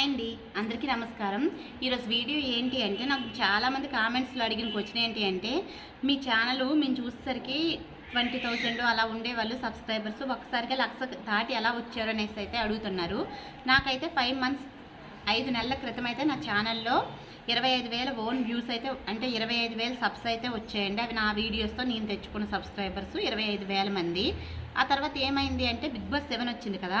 Hi అండి. అందరికీ నమస్కారం. ఈరోజు వీడియో ఏంటి అంటే నాకు చాలామంది కామెంట్స్లో అడిగిన క్వశ్చన్ ఏంటి అంటే మీ ఛానల్ మేము చూసేసరికి ట్వంటీ థౌజండ్ అలా ఉండేవాళ్ళు సబ్స్క్రైబర్స్ ఒకసారిగా లక్ష దాటి ఎలా వచ్చారు అనేసి అయితే అడుగుతున్నారు. నాకైతే ఫైవ్ మంత్స్ ఐదు నెలల క్రితం అయితే నా ఛానల్లో ఇరవై ఐదు వేల ఓన్ వ్యూస్ అయితే అంటే ఇరవై ఐదు వేల సబ్స్ అయితే వచ్చాయండి. అవి నా వీడియోస్తో నేను తెచ్చుకున్న సబ్స్క్రైబర్స్ ఇరవై ఐదు వేల మంది. ఆ తర్వాత ఏమైంది అంటే బిగ్ బాస్ సెవెన్ వచ్చింది కదా.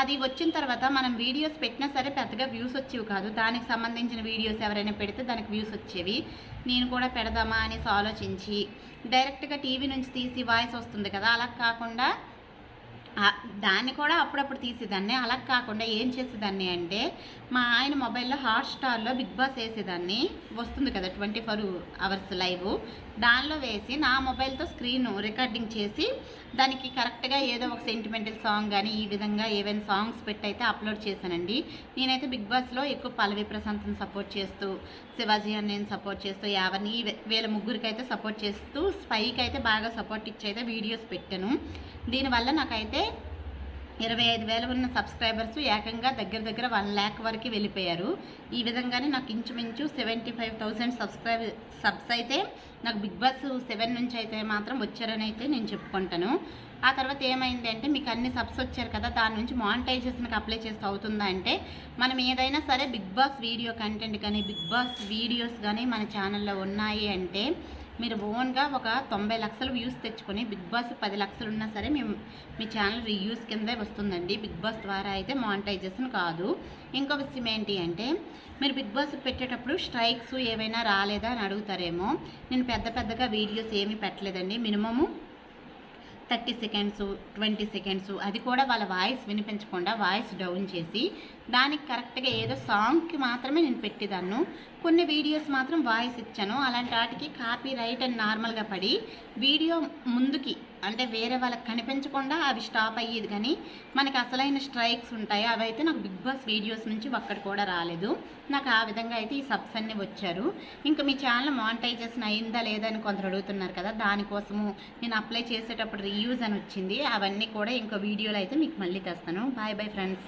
అది వచ్చిన తర్వాత మనం వీడియోస్ పెట్టినా సరే పెద్దగా వ్యూస్ వచ్చేవి కాదు. దానికి సంబంధించిన వీడియోస్ ఎవరైనా పెడితే దానికి వ్యూస్ వచ్చేవి. నేను కూడా పెడదామా అనేసి ఆలోచించి డైరెక్ట్గా టీవీ నుంచి తీసి వాయిస్ వస్తుంది కదా. అలా కాకుండా దాన్ని కూడా అప్పుడప్పుడు తీసేదాన్ని. అలా కాకుండా ఏం చేసేదాన్ని అంటే మా ఆయన మొబైల్లో హాట్స్టార్లో బిగ్ బాస్ వేసేదాన్ని. వస్తుంది కదా ట్వంటీ ఫోర్ అవర్స్ లైవ్. దానిలో వేసి నా మొబైల్తో స్క్రీన్ రికార్డింగ్ చేసి దానికి కరెక్ట్గా ఏదో ఒక సెంటిమెంటల్ సాంగ్ కానీ ఈ విధంగా ఏవైనా సాంగ్స్ పెట్టి అయితే అప్లోడ్ చేశానండి. నేనైతే బిగ్ బాస్లో ఎక్కువ పల్లవి ప్రశాంత్ని సపోర్ట్ చేస్తూ శివాజీ అని నేను సపోర్ట్ చేస్తూ యావని వీళ్ళ ముగ్గురికి అయితే సపోర్ట్ చేస్తూ స్పైకి అయితే బాగా సపోర్ట్ ఇచ్చి అయితే వీడియోస్ పెట్టాను. దీనివల్ల నాకైతే ఇరవై ఐదు వేల ఉన్న సబ్స్క్రైబర్స్ ఏకంగా దగ్గర దగ్గర వన్ ల్యాక్ వరకు వెళ్ళిపోయారు. ఈ విధంగానే నాకు ఇంచుమించు seventy five thousand subscribe subs అయితే నాకు బిగ్ బాస్ సెవెన్ నుంచి అయితే మాత్రం వచ్చారని అయితే నేను చెప్పుకుంటాను. ఆ తర్వాత ఏమైంది అంటే మీకు అన్ని సబ్స్ వచ్చారు కదా దాని నుంచి మానిటైజేషన్కి అప్లై చేస్తే అవుతుందా అంటే మనం ఏదైనా సరే బిగ్ బాస్ వీడియో కంటెంట్ కానీ బిగ్ బాస్ వీడియోస్ కానీ మన ఛానల్లో ఉన్నాయి అంటే మీరు ఓన్గా ఒక తొంభై లక్షల వ్యూస్ తెచ్చుకొని బిగ్ బాస్ పది లక్షలు ఉన్నా సరే మేము మీ ఛానల్ రివ్యూస్ కిందే వస్తుందండి. బిగ్ బాస్ ద్వారా అయితే మానిటైజేషన్ కాదు. ఇంకో విషయం ఏంటి అంటే మీరు బిగ్ బాస్ పెట్టేటప్పుడు స్ట్రైక్స్ ఏవైనా రాలేదా అని అడుగుతారేమో. నేను పెద్ద పెద్దగా వీడియోస్ ఏమీ పెట్టలేదండి. Minimum thirty seconds twenty seconds అది కూడా వాళ్ళ వాయిస్ వినిపించకుండా వాయిస్ డౌన్ చేసి దానికి కరెక్ట్గా ఏదో సాంగ్కి మాత్రమే నేను పెట్టేదాన్ని. కొన్ని వీడియోస్ మాత్రం వాయిస్ ఇచ్చాను. అలాంటి వాటికి కాపీ రైట్ అండ్ నార్మల్గా పడి వీడియో ముందుకి అంటే వేరే వాళ్ళకి కనిపించకుండా అవి స్టాప్ అయ్యేది. కానీ మనకి అసలైన స్ట్రైక్స్ ఉంటాయి. అవి అయితే నాకు బిగ్ బాస్ వీడియోస్ నుంచి ఒక్కటి కూడా రాలేదు. నాకు ఆ విధంగా అయితే ఈ సబ్స్ అన్నీ వచ్చారు. ఇంకా మీ ఛానల్ మానిటైజేషన్ అయిందా లేదా అని కొందరు అడుగుతున్నారు కదా దానికోసము నేను అప్లై చేసేటప్పుడు రీయూజ్ అని వచ్చింది. అవన్నీ కూడా ఇంకో వీడియోలో అయితే మీకు మళ్ళీ తెస్తాను. Bye bye friends